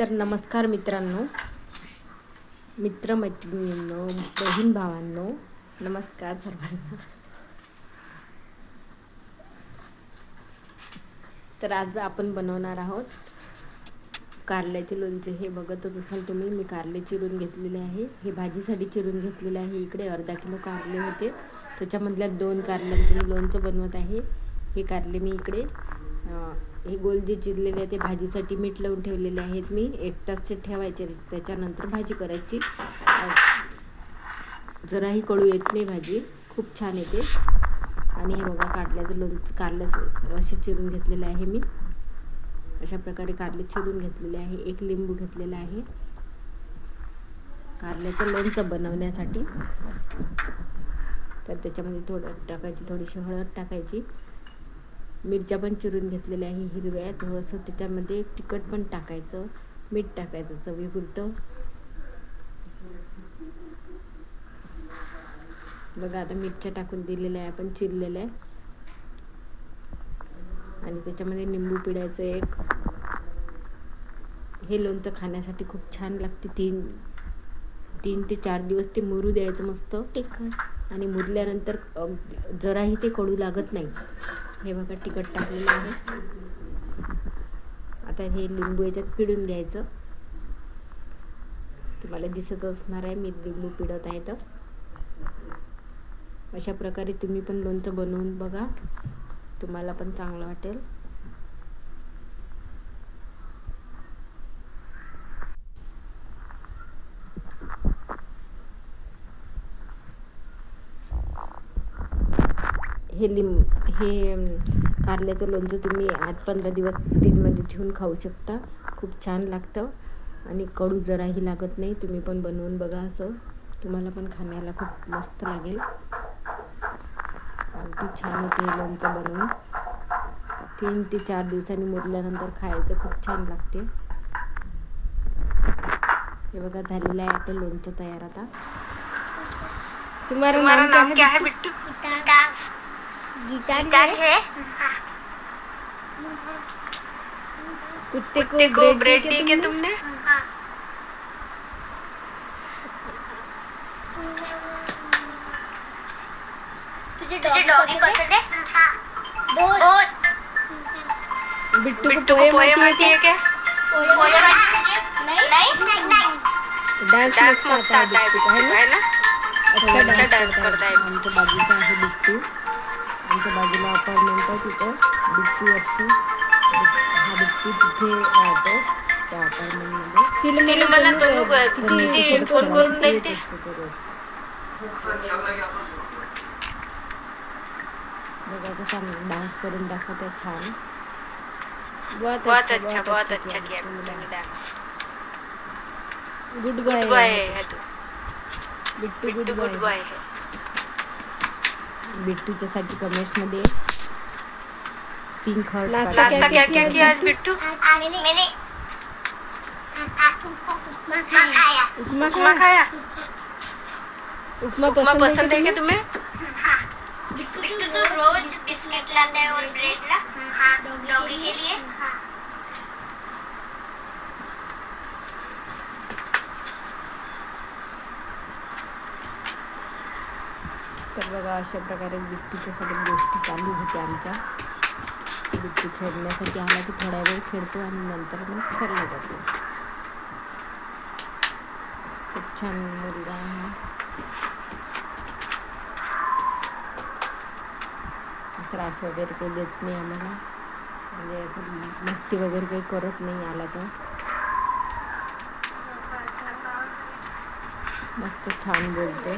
तर नमस्कार मित्रांनो. मित्रमैत्रिणींनो बहीण भावांनो नमस्कार सर्वांना. तर आज आपण बनवणार आहोत कारल्याचे लोणचे. हे बघतच असाल तुम्ही मी कारले चिरून घेतलेले आहे. हे भाजीसाठी चिरून घेतलेले आहे. इकडे अर्धा किलो कारले होते. त्याच्यामधल्या दोन कारल्यांचं मी लोणचं बनवत आहे. हे कारले मी इकडे हे गोल जे चिरलेले आहे ते भाजीसाठी मीठ लावून ठेवलेले आहेत मी. एक तासचे ठेवायचे त्याच्यानंतर भाजी करायची. जराही कळू येत नाही भाजी. खूप छान येते. आणि हे बघा काढल्याचं लोणचं कारल्याचं असे चिरून घेतलेलं आहे मी. अशा प्रकारे कारले चिरून घेतलेले आहे. एक लिंबू घेतलेला आहे. कारल्याचं लोणचं बनवण्यासाठी. तर त्याच्यामध्ये थोडं टाकायची थोडीशी हळद टाकायची. मिरच्या पण चिरून घेतलेल्या आहे हिरव्या थोडंसं त्याच्यामध्ये तिखट पण टाकायचं मीठ टाकायचं चवीपुरतं. बघा आता मिरच्या टाकून दिलेल्या आहे आपण चिरलेल्या आहे आणि त्याच्यामध्ये निंबू पिळायचं एक. हे लोणचं खाण्यासाठी खूप छान लागते. तीन तीन ते चार दिवस ते मुरू द्यायचं मस्त. आणि मुरल्यानंतर जराही ते कडू लागत नाही. हे बघा तिखट टाकलेलं आहे. आता हे लिंबू याच्यात पिळून घ्यायचं. तुम्हाला दिसत असणार आहे मी लिंबू पिळत आहे तर. अशा प्रकारे तुम्ही पण लोणचं बनवून बघा. तुम्हाला पण चांगलं वाटेल. हे लिंब हे कारल्याचं लोणचं तुम्ही आठ पंधरा दिवस फ्रीजमध्ये ठेवून खाऊ शकता. खूप छान लागतं. आणि कडू जराही लागत नाही. तुम्ही पण बनवून बघा असं. तुम्हाला पण खाण्याला खूप मस्त लागेल. अगदी छान होते हे लोणचं बनवून. तीन ते चार दिवसांनी मुरल्यानंतर खायचं खूप छान लागते. हे बघा झालेलं आहे आपलं लोणचं तयार आता. तुम्हाला नाम क्या है बिट्टू? गीता क्या है कुत्ते कुत्ते को ब्रेड दी के तुमने? तुझे डॉगी पसंद है? बहुत बिट्टू को पोएम आती है क्या? पोएम आती है? नहीं? नहीं? डान्स डांस मस्त आता है बिट्टू को है ना? अच्छा डान्स करता है। आमच्या बाजूचा आहे बिट्टू। आमच्या बाजूला अपार्टमेंट आहे तिथं. बिट्टू असतो. हा बिट्टू तिथे राहतो त्या अपार्टमेंटमध्ये तिला मला तनू किती फोन करून देते. असतो तो रोज. बघा कसा डान्स करून दाखवते छान. बहुत अच्छा बहुत अच्छा किया बिट्टू ने dance good good bye boy है तू। Bittu good good bye boy है। बिट्टूच्या साठी कमेंट्स मध्ये. पिंक हर्ट नाश्ता क्या क्या किया आज बिट्टू? मैंने उपमा खाया। उपमा उपमा खाया? उपमा उपमा पसंद पसंद है क्या तुम्हें? बिट्टू तो रोज बिस्किट लाता है और ब्रेड ला। हाँ डॉगी के लिए। तर बघा अशा प्रकारे बिट्टूच्या सगळ्या गोष्टी चालू होत्या आमच्या. बिट्टू खेळण्यासाठी आला की थोडा वेळ खेळतो आणि नंतर मग चालला जातो. खूप छान मुलगा आहे त्रास वगैरे काही देत नाही आम्हाला. म्हणजे असं मस्ती वगैरे काही करत नाही आला तर मस्त छान बोलते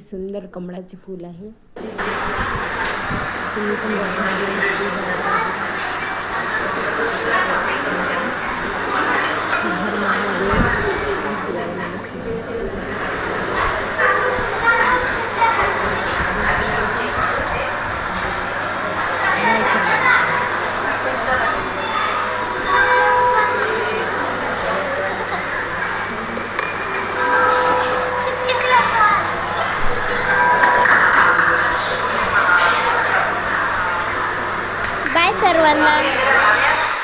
सुंदर कमळाचे फूल आहे.